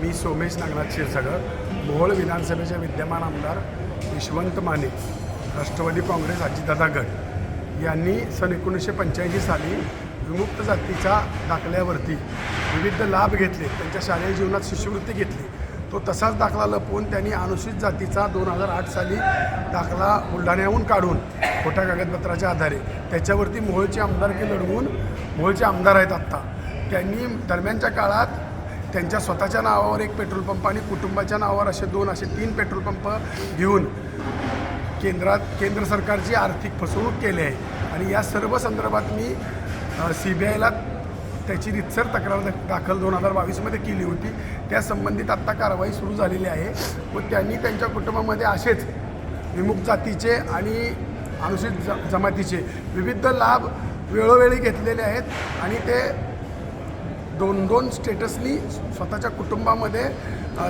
मी सोमेश नागनाथ क्षीरसागर मोहोळ विधानसभेचे विद्यमान आमदार यशवंत माने राष्ट्रवादी काँग्रेस अजितदादा गट. यांनी सन एकोणीसशे पंच्याऐंशी साली विमुक्त जातीच्या दाखल्यावरती विविध लाभ घेतले त्यांच्या शालेय जीवनात शिष्यवृत्ती घेतली. तो तसाच दाखला लपवून त्यांनी अनुसूचित जातीचा दोन हजार आठ साली दाखला बुलढाण्याहून काढून खोट्या कागदपत्राच्या आधारे त्याच्यावरती मोहोळचे आमदारकी लढवून मोहोळचे आमदार आहेत आत्ता. त्यांनी दरम्यानच्या काळात त्यांच्या स्वतःच्या नावावर एक पेट्रोल पंप आणि कुटुंबाच्या नावावर असे दोन असे तीन पेट्रोल पंप घेऊन केंद्रात केंद्र सरकारची आर्थिक फसवणूक केली आहे. आणि या सर्व संदर्भात मी सी बी आयला त्याची रितसर तक्रार दाखल दोन हजार बावीसमध्ये केली होती. त्या संबंधित आत्ता कारवाई सुरू झालेली आहे व त्यांनी त्यांच्या कुटुंबामध्ये असेच विमुक्त जातीचे आणि अनुसूचित ज जमातीचे विविध लाभ वेळोवेळी घेतलेले आहेत आणि ते दोन दोन स्टेटसनी स्वतःच्या कुटुंबामध्ये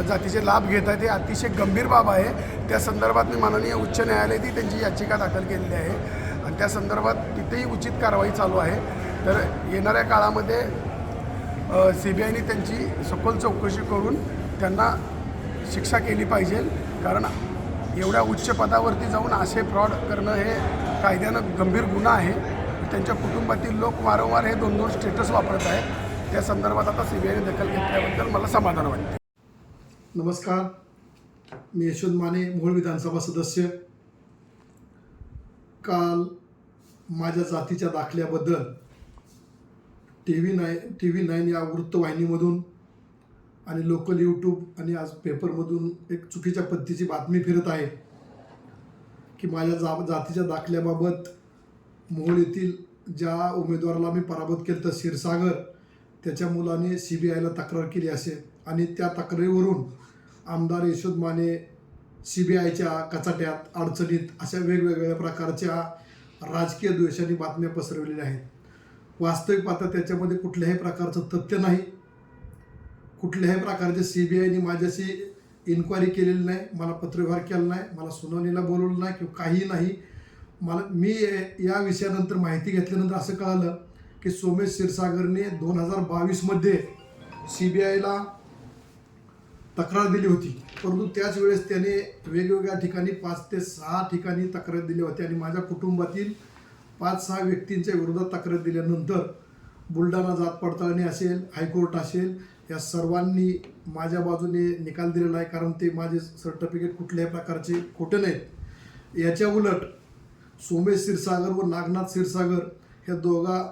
जातीचे लाभ घेत आहेत. हे अतिशय गंभीर बाब आहे. त्या संदर्भात मी माननीय उच्च न्यायालयातही त्यांची याचिका दाखल केलेली आहे. आणि त्या संदर्भात तिथेही उचित कारवाई चालू आहे. तर येणाऱ्या काळामध्ये सी बी आयने त्यांची सखोल चौकशी करून त्यांना शिक्षा केली पाहिजे. कारण एवढ्या उच्च पदावरती जाऊन असे फ्रॉड करणं हे कायद्यानं गंभीर गुन्हा आहे. त्यांच्या कुटुंबातील लोक वारंवार हे दोन दोन स्टेटस वापरत आहेत. त्या संदर्भात आता सी बी आयने दखल घेतल्याबद्दल मला समाधान वाटते नमस्कार. मी यशवंत माने मूळ विधानसभा सदस्य. काल माझ्या जातीच्या दाखल्याबद्दल T V nine T V nine या वृत्तवाहिनीमधून आणि लोकल यूट्यूब आणि आज पेपरमधून एक चुकीच्या पद्धतीची बातमी फिरत आहे की माझ्या जा जातीच्या दाखल्याबाबत मोहोळ येथील ज्या उमेदवाराला मी पराभूत केलं तर क्षीरसागर त्याच्या मुलाने सी बी आयला तक्रार केली असेल आणि त्या तक्रारीवरून आमदार यशोद माने सी बी आयच्या कचाट्यात अडचणीत अशा वेगवेगळ्या प्रकारच्या राजकीय द्वेषाने बातम्या पसरवलेल्या आहेत. वास्तविक पाहता त्याच्यामध्ये कुठल्याही प्रकारचं तथ्य नाही. कुठल्याही प्रकारचे सी बी आयने माझ्याशी इन्क्वायरी केलेली नाही मला पत्रव्यवहार केला नाही मला सुनावणीला बोलवलं नाही किंवा काही नाही. मला मी या विषयानंतर माहिती घेतल्यानंतर असं कळालं की सोमेश क्षीरसागरने दोन हजार बावीसमध्ये सी बी आयला तक्रार दिली होती. परंतु त्याच वेळेस त्याने वेगवेगळ्या ठिकाणी पाच ते सहा ठिकाणी तक्रार दिली होती आणि माझ्या कुटुंबातील पाच सहा व्यक्तींच्या विरोधात तक्रार दिल्यानंतर बुलढाणा जात पडताळणी असेल हायकोर्ट असेल या सर्वांनी माझ्या बाजूने निकाल दिलेला आहे. कारण ते माझे सर्टिफिकेट कुठल्याही प्रकारचे खोटे नाहीत. याच्या उलट सोमेश क्षीरसागर व नागनाथ क्षीरसागर ह्या दोघा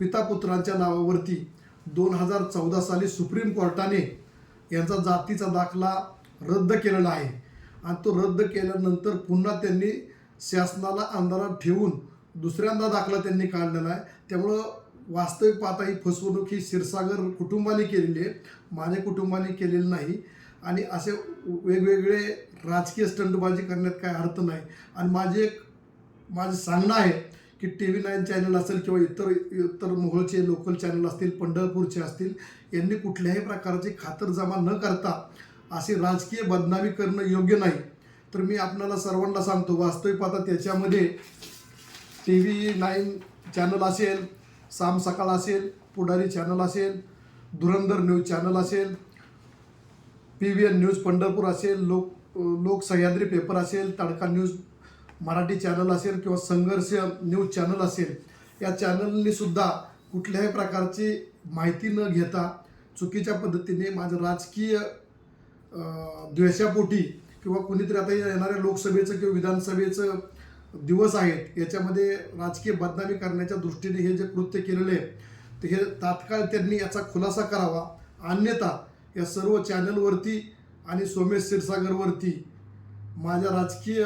पिता पुत्रांच्या नावावरती दोन हजार चौदा साली सुप्रीम कोर्टाने यांचा जातीचा दाखला रद्द केलेला आहे. आणि तो रद्द केल्यानंतर पुन्हा त्यांनी शासनाला अंधारात ठेवून दुसऱ्यांदा दाखला त्यांनी काढलेला आहे. त्यामुळं वास्तविक पाहता ही फसवणूक ही क्षीरसागर कुटुंबाने केलेली आहे. माझ्या कुटुंबाने केलेली नाही. आणि असे वेगवेगळे राजकीय स्टंटबाजी करण्यात काय अर्थ नाही. आणि माझे एक माझं सांगणं आहे की टी व्ही नाईन चॅनल असेल किंवा इतर इतर मोहोळचे लोकल चॅनल असतील पंढरपूरचे असतील यांनी कुठल्याही प्रकारची खातरजमा न करता अशी राजकीय बदनामी करणं योग्य नाही. तर मी आपणाला सर्वांना सांगतो वास्तविक पाहता त्याच्यामध्ये टी व्ही नाईन चॅनल असेल साम सकाळ असेल पुढारी चॅनल असेल धुरंधर न्यूज चॅनल असेल P V N news Pandharpur असेल लोक लोक सह्याद्री पेपर असेल तडका न्यूज मराठी चॅनल असेल किंवा संघर्ष न्यूज चॅनल असेल या चॅनलनी सुद्धा कुठल्याही प्रकारची माहिती न घेता चुकीच्या पद्धतीने माझं राजकीय द्वेषापोटी किंवा कुणीतरी आता येणाऱ्या लोकसभेचं किंवा विधानसभेचं दिवस आहेत याच्यामध्ये राजकीय बदनामी करण्याच्या दृष्टीने हे जे कृत्य केलेले आहे ते हे तात्काळ त्यांनी याचा खुलासा करावा. अन्यथा या सर्व चॅनलवरती आणि सोमेश क्षीरसागरवरती माझ्या राजकीय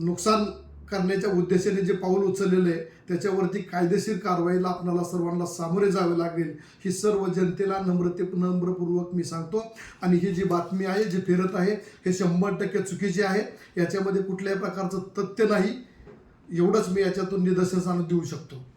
नुकसान करण्याच्या उद्देशाने जे पाऊल उचललेलं आहे त्याच्यावरती कायदेशीर कारवाईला आपणाला सर्वांना सामोरे जावे लागेल. ही सर्व जनतेला नम्रते नम्रपूर्वक मी सांगतो. आणि ही जी बातमी आहे जी फिरत आहे हे शंभर टक्के चुकीची आहे. याच्यामध्ये कुठल्याही प्रकारचं तथ्य नाही. एवढंच मी याच्यातून निदर्शनास आणून देऊ शकतो.